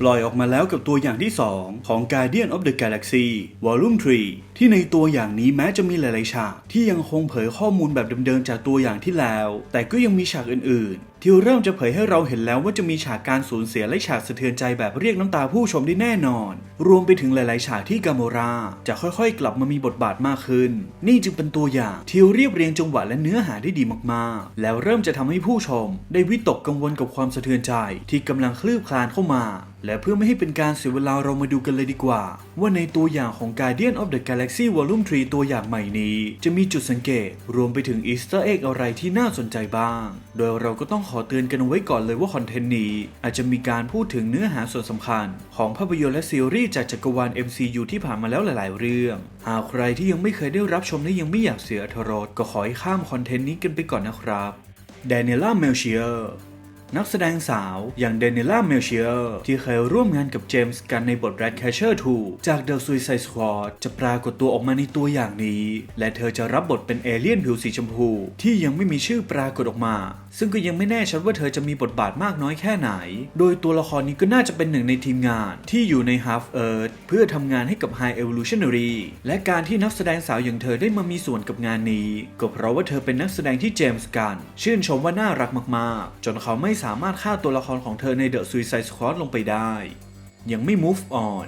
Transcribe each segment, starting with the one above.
ปล่อยออกมาแล้วกับตัวอย่างที่ 2 ของ Guardian of the Galaxy Volume 3 ที่ในตัวอย่างนี้แม้จะมีหลาย ๆ ฉาก ที่ยังคงเผยข้อมูลแบบเดิม ๆ จากตัวอย่างที่แล้ว แต่ก็ยังมีฉากอื่น ๆ ที่เริ่มจะเผยให้เราเห็นแล้วว่าจะมีฉากการสูญเสียและฉากสะเทือนใจแบบเรียกน้ำตาผู้ชมได้แน่นอน รวมไปถึงหลาย ๆ ฉากที่กาโมราจะค่อย ๆ กลับมามีบทบาทมากขึ้น นี่จึงเป็นตัวอย่างที่เรียบเรียงจังหวะและเนื้อหาได้ดีมาก ๆ แล้วเริ่มจะทำให้ผู้ชม ได้วิตกกังวลกับความสะเทือนใจที่กำลังคลืบคลานเข้ามา และเพื่อไม่ให้เป็นการเสียเวลาเรามาดูกันเลยดีกว่า ว่าในตัวอย่างของ Guardian of the Galaxy Volume 3 ตัวอย่างใหม่นี้ จะมีจุดสังเกต รวมไปถึง Easter egg อะไรที่น่าสนใจบ้าง โดยเราก็ต้องขอเตือนกันไว้ก่อนเลยว่าคอนเทนต์นี้ อาจจะมีการพูดถึงเนื้อหาส่วนสำคัญ ของภาพยนตร์และซีรีส์จากจักรวาล MCU ที่ผ่านมาแล้วหลาย ๆ เรื่อง หากใครที่ยังไม่เคยได้รับชมและยังไม่อยากเสียอรรถรสก็ขอให้ข้ามคอนเทนต์นี้กันไปก่อนนะครับเดนิล่าเมลเชียร์ นักแสดงสาวอย่างเดนิล่าเมลเชียร์ที่เคยร่วมงานกับเจมส์กันในบท Red Catcher 2 จาก The Suicide Squad จะปรากฏตัวออกมาในตัวอย่างนี้ และเธอจะรับบทเป็นเอเลี่ยนผิวสีชมพู ที่ยังไม่มีชื่อปรากฏออกมา ซึ่งก็ยังไม่แน่ชัดว่าเธอจะมีบทบาทมากน้อยแค่ไหน โดยตัวละครนี้ก็น่าจะเป็นหนึ่งในทีมงานที่อยู่ใน Half Earth เพื่อทำงานให้กับ High Evolutionary และการที่นักแสดงสาวอย่างเธอได้มามีส่วนกับงานนี้ ก็เพราะว่าเธอเป็นนักแสดงที่เจมส์กัน ชื่นชมว่าน่ารักมากๆ จนเขาไม่สามารถฆ่าตัวละครของเธอใน The Suicide Squad ลงไปได้ ยังไม่ move on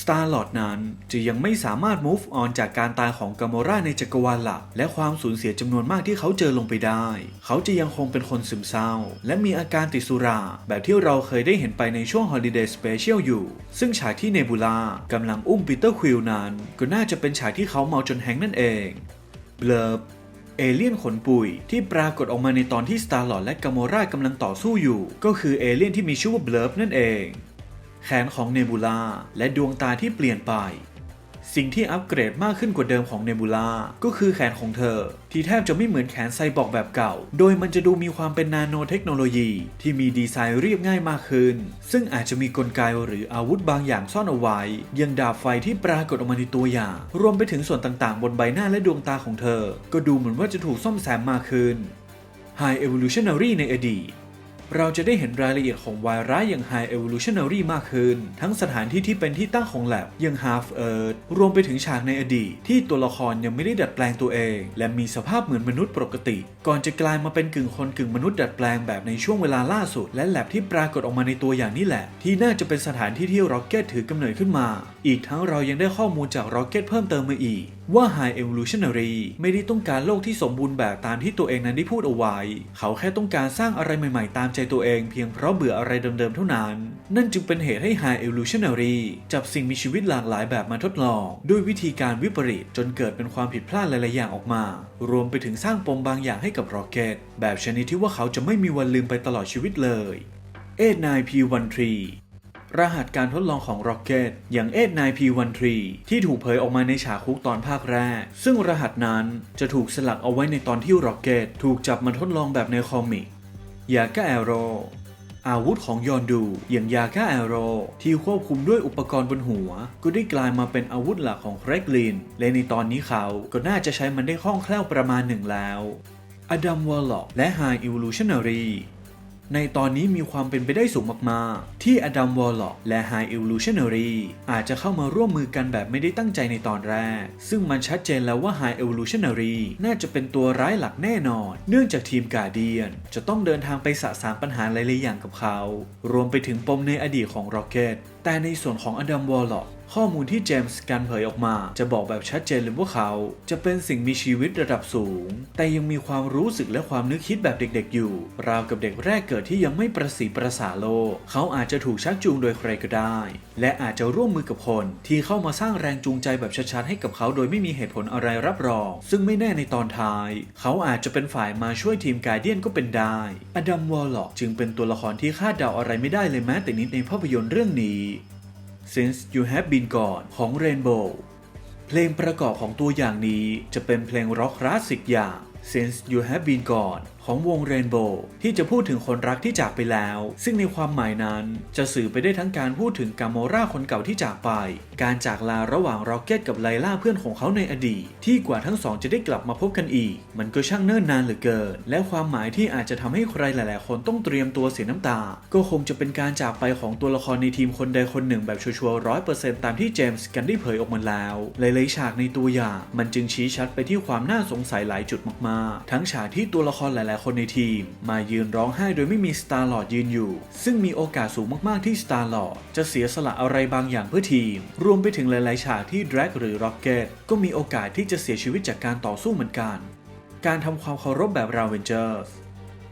Star Lord นั้นจะยังไม่สามารถ move on จากการตายของกามอร่าในจักรวาลหลัก และความสูญเสียจำนวนมากที่เขาเจอลงไปได้ เขาจะยังคงเป็นคนซึมเศร้า และมีอาการติดสุรา แบบที่เราเคยได้เห็นไปในช่วง Holiday Special อยู่ ซึ่งฉากที่เนบูล่ากำลังอุ้มปีเตอร์ควิลนั้น ก็น่าจะเป็นฉากที่เขาเมาจนแฮงนั่นเองเบลบเอเลี่ยนขนปุยที่ปรากฏออกมาในตอนที่ Star-Lord และกามอร่ากำลังต่อสู้อยู่ ก็คือเอเลี่ยนที่มีชื่อว่าเบลฟนั่นเอง แขนของเนบูล่าและดวงตาที่เปลี่ยนไป สิ่งที่อัปเกรดมากขึ้นกว่าเดิมของเนบูล่าก็คือแขนของเธอ ที่แทบจะไม่เหมือนแขนไซบอร์กแบบเก่า โดยมันจะดูมีความเป็นนาโนเทคโนโลยีที่มีดีไซน์เรียบง่ายมากขึ้น ซึ่งอาจจะมีกลไกหรืออาวุธบางอย่างซ่อนเอาไว้ยังดาบไฟที่ปรากฏออกมาในตัวอย่าง รวมไปถึงส่วนต่างๆ บนใบหน้าและดวงตาของเธอ ก็ดูเหมือนว่าจะถูกซ่อมแซมมากขึ้น High Evolutionary ในอดีต เราจะได้เห็นรายละเอียดของวายร้ายอย่าง High Evolutionary มากขึ้น ทั้งสถานที่ที่เป็นที่ตั้งของแลบอย่าง Half Earth รวมไปถึงฉากในอดีต ที่ตัวละครยังไม่ได้ดัดแปลงตัวเอง และมีสภาพเหมือนมนุษย์ปกติ ก่อนจะกลายมาเป็นกึ่งคนกึ่งมนุษย์ดัดแปลงแบบในช่วงเวลาล่าสุด และแลบที่ปรากฏออกมาในตัวอย่างนี้แหละ ที่น่าจะเป็นสถานที่ที่ร็อกเก็ตถือกำเนิดขึ้นมา อีกทั้งเรายังได้ข้อมูลจากร็อกเก็ตเพิ่มเติมมาอีก ว่า High Evolutionary ไม่ได้ต้องการโลกที่สมบูรณ์แบบตามที่ตัวเองนั้นได้พูดเอาไว้ เขาแค่ต้องการสร้างอะไรใหม่ๆ ตามใจตัวเองเพียงเพราะเบื่ออะไรเดิมๆเท่านั้น นั่นจึงเป็นเหตุให้ High Evolutionary จับสิ่งมีชีวิตหลากหลายแบบมาทดลอง ด้วยวิธีการวิปริตจนเกิดเป็นความผิดพลาดหลายๆอย่างออกมา รวมไปถึงสร้างปมบางอย่างให้กับร็อกเก็ตแบบชนิดที่ว่าเขาจะไม่มีวันลืมไปตลอดชีวิตเลย 89P13 ร รหัสการทดลองของ Rocket อย่าง 89P13 ที่ถูกเผยออกมาในฉากคุกตอนภาคแรก ซึ่งรหัสนั้นจะถูกสลักเอาไว้ในตอนที่ Rocket ถูกจับมาทดลองแบบในคอมิกยาก้าแอโรอาวุธของยอนดูอย่างยาก้าแอโรที่ควบคุมด้วยอุปกรณ์บนหัว ก็ได้กลายมาเป็นอาวุธหลักของเครกลิน และในตอนนี้เขาก็น่าจะใช้มันได้คล่องแคล่วประมาณหนึ่งแล้วอดัมวอลล็อกและ High Evolutionary ในตอนนี้มีความเป็นไปได้สูงมากๆ ที่อดัมวอลล็อกและ High Evolutionary อาจจะเข้ามาร่วมมือกันแบบไม่ได้ตั้งใจในตอนแรก ซึ่งมันชัดเจนแล้วว่า High Evolutionary น่าจะเป็นตัวร้ายหลักแน่นอน เนื่องจากทีมกาเดียน จะต้องเดินทางไปสะสางปัญหาหลายๆอย่างกับเขา รวมไปถึงปมในอดีตของ Rocket แต่ในส่วนของอดัมวอลล็อกข้อมูลที่เจมส์กันเผยออกมา จะบอกแบบชัดเจนเลยว่าเขา จะเป็นสิ่งมีชีวิตระดับสูง แต่ยังมีความรู้สึกและความนึกคิดแบบเด็กๆอยู่ ราวกับเด็กแรกเกิดที่ยังไม่ประสีประสาโลก เขาอาจจะถูกชักจูงโดยใครก็ได้ และอาจจะร่วมมือกับคน ที่เข้ามาสร้างแรงจูงใจแบบชัดๆให้กับเขาโดยไม่มีเหตุผลอะไรรับรอง ซึ่งไม่แน่ในตอนท้าย เขาอาจจะเป็นฝ่ายมาช่วยทีมกาเดียนก็เป็นได้ อดัมวอลล็อกจึงเป็นตัวละครที่คาดเดาอะไรไม่ได้เลยแม้แต่นิดในภาพยนตร์เรื่องนี้ Since You Have Been Gone ของ Rainbow เพลงประกอบของตัวอย่างนี้จะเป็นเพลงร็อกคลาสสิกอย่าง Since You Have Been Gone ของวงเรนโบว์ที่จะพูดถึงคนรักที่จากไปแล้ว ซึ่งในความหมายนั้นจะสื่อไปได้ทั้งการพูดถึงกาโมราคนเก่าที่จากไป การจากลาระหว่างร็อกเก็ตกับไลล่าเพื่อนของเขาในอดีต ที่กว่าทั้งสองจะได้กลับมาพบกันอีก มันก็ช่างเนิ่นนานเหลือเกิน และความหมายที่อาจจะทำให้ใครหลาย ๆ คนต้องเตรียมตัวเสียน้ำตา ก็คงจะเป็นการจากไปของตัวละครในทีมคนใดคนหนึ่งแบบชัวร์ร้อยเปอร์เซ็นต์ตามที่เจมส์กันได้เผยออกมาแล้ว หลาย ๆ ฉากในตัวอย่าง มันจึงชี้ชัดไปที่ความน่าสงสัยหลายจุดมาก ๆ ทั้งฉากที่ตัวละครหลายๆคนในทีม มายืนร้องไห้โดยไม่มีสตาร์ลอดยืนอยู่ ซึ่งมีโอกาสสูงมากๆที่สตาร์ลอดจะเสียสละอะไรบางอย่างเพื่อทีม รวมไปถึงหลายๆ ฉากที่แดร็กหรือร็อกเก็ตก็มีโอกาสที่จะเสียชีวิตจากการต่อสู้เหมือนกัน การทำความเคารพแบบราเวนเจอร์ส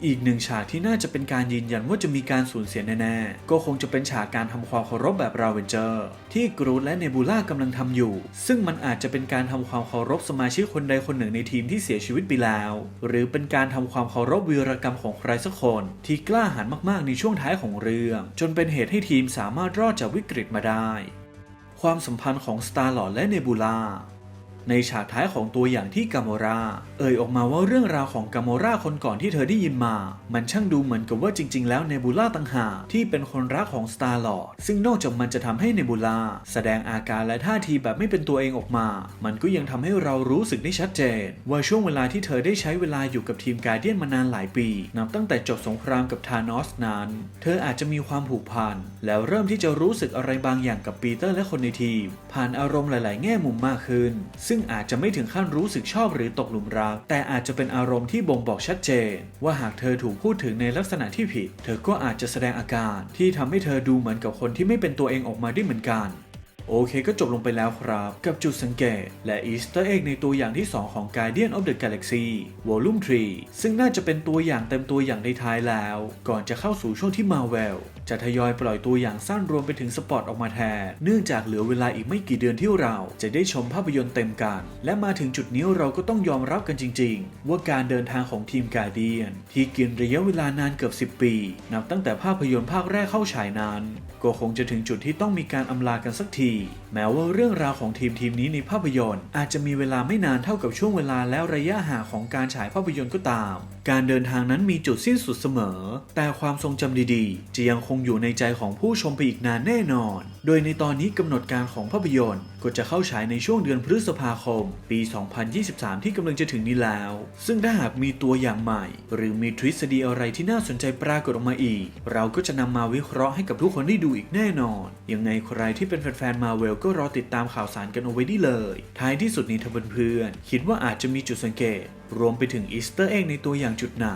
อีกหนึ่งฉากที่น่าจะเป็นการยืนยันว่าจะมีการสูญเสียแน่ๆ ก็คงจะเป็นฉากการทำความเคารพแบบราเวนเจอร์ ที่กรูดและเนบูล่ากำลังทำอยู่ ซึ่งมันอาจจะเป็นการทำความเคารพสมาชิกคนใดคนหนึ่งในทีมที่เสียชีวิตไปแล้ว หรือเป็นการทำความเคารพวีรกรรมของใครสักคน ที่กล้าหาญมากๆในช่วงท้ายของเรื่อง จนเป็นเหตุให้ทีมสามารถรอดจากวิกฤตมาได้ ความสัมพันธ์ของสตาร์ลอ d และเนบูล่า ในฉากท้ายของตัวอย่างที่กาโมราเอ่ยออกมาว่าเรื่องราวของกาโมราคนก่อนที่เธอได้ยินมา มันช่างดูเหมือนกับว่าจริง ๆ แล้วเนบูล่าต่างหากที่เป็นคนรักของสตาร์ลอ d ซึ่งนอกจากมันจะทำให้เนบูล่าแสดงอาการและท่าทีแบบไม่เป็นตัวเองออกมา มันก็ยังทำให้เรารู้สึกได้ชัดเจน ว่าช่วงเวลาที่เธอได้ใช้เวลาอยู่กับทีมการเดียนมานานหลายปี นับตั้งแต่จบสงครามกับธานอสนั้น เธออาจจะมีความผูกพันแล้วเริ่มที่จะรู้สึกอะไรบางอย่างกับปีเตอร์และคนในทีม ผ่านอารมณ์หลาย ๆ แง่มุมมากขึ้น ซึ่งึ่งอาจจะไม่ถึงขั้นรู้สึกชอบหรือตกหลุมรัก แต่อาจจะเป็นอารมณ์ที่บ่งบอกชัดเจน ว่าหากเธอถูกพูดถึงในลักษณะที่ผิด เธอก็อาจจะแสดงอาการที่ทำให้เธอดูเหมือนกับคนที่ไม่เป็นตัวเองออกมาได้เหมือนกันโอเคก็จบลงไปแล้วครับ กับจุดสังเกต และอีสเตอร์เอ็กในตัวอย่างที่ 2 ของ Guardian of the Galaxy Volume 3 ซึ่งน่าจะเป็นตัวอย่างเต็มตัวอย่างในท้ายแล้ว ก่อนจะเข้าสู่ช่วงที่ Marvel จะทยอยปล่อยตัวอย่างสั้นรวมไปถึงสปอตออกมาแทน เนื่องจากเหลือเวลาอีกไม่กี่เดือนที่เราจะได้ชมภาพยนตร์เต็มกันและมาถึงจุดนี้เราก็ต้องยอมรับกันจริง ๆ ว่าการเดินทางของทีมกาเดียน ที่กินระยะเวลานานเกือบ 10 ปี นับตั้งแต่ภาพยนตร์ภาคแรกเข้าฉายนั้นก็คงจะถึงจุดที่ต้องมีการอำลากันสักที แม้ว่าเรื่องราวของทีมทีมนี้ในภาพยนตร์ อาจจะมีเวลาไม่นานเท่ากับช่วงเวลาแล้วระยะห่างของการฉายภาพยนตร์ก็ตาม การเดินทางนั้นมีจุดสิ้นสุดเสมอ แต่ความทรงจำดีๆ จะยังคงอยู่ในใจของผู้ชมไปอีกนานแน่นอน โดยในตอนนี้กำหนดการของภาพยนตร์ ก็จะเข้าฉายในช่วงเดือนพฤษภาคม ปี 2023 ที่กำลังจะถึงนี้แล้ว ซึ่งถ้าหากมีตัวอย่างใหม่ หรือมีทฤษฎีอะไรที่น่าสนใจปรากฏออกมาอีก เราก็จะนำมาวิเคราะห์ให้กับทุกคนได้ดูอีกแน่นอน ยังไงใครที่เป็นแฟนๆมาเวลก็รอติดตามข่าวสารกันเอาไว้ได้เลย ท้ายที่สุดนี้ถ้าเพื่อนๆคิดว่าอาจจะมีจุดสังเกตรวมไปถึงอีสเตอร์เอ็กในตัวอย่างจุดไหน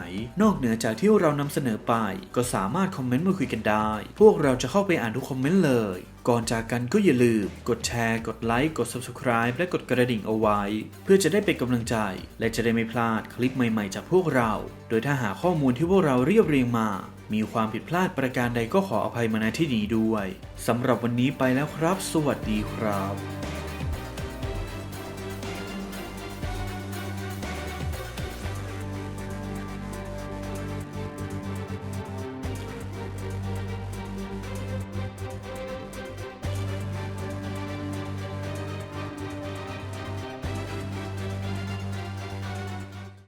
นอกเหนือจากที่เรานำเสนอไป ก็สามารถคอมเมนต์มาคุยกันได้ พวกเราจะเข้าไปอ่านทุกคอมเมนต์เลย ก่อนจากกันก็อย่าลืม กดแชร์ กดไลค์ กด Subscribe และกดกระดิ่งเอาไว้ เพื่อจะได้เป็นกำลังใจ และจะได้ไม่พลาดคลิปใหม่ๆจากพวกเรา โดยถ้าหาข้อมูลที่พวกเราเรียบเรียงมา มีความผิดพลาดประการใดก็ขออภัยมาณที่นี้ด้วยสำหรับวันนี้ไปแล้วครับ สวัสดีครับ